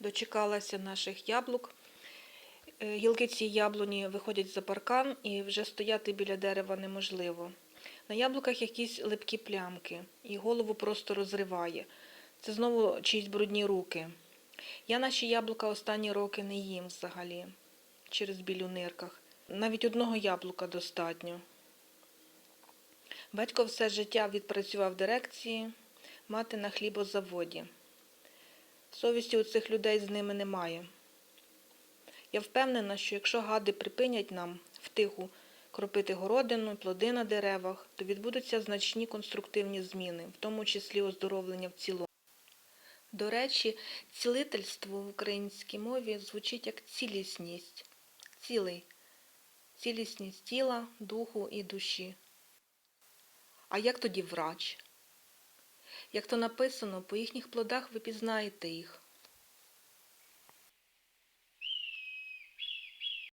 Дочекалася наших яблук. Е, Гілки цієї яблуні виходять за паркан і вже стояти біля дерева неможливо. На яблуках якісь липкі плямки, і голову просто розриває. Це знову чиїсь брудні руки. Я наші яблука останні роки не їм взагалі через біль у нирках. Навіть одного яблука достатньо. Батько все життя відпрацював в дирекції, мати на хлібозаводі. Совісті у цих людей з ними немає. Я впевнена, що якщо гади припинять нам втиху кропити городину, плоди на деревах, то відбудуться значні конструктивні зміни, в тому числі оздоровлення в цілому. До речі, цілительство в українській мові звучить як цілісність, цілий, цілісність тіла, духу і душі. А як тоді врач? Як то написано, по їхніх плодах ви пізнаєте їх.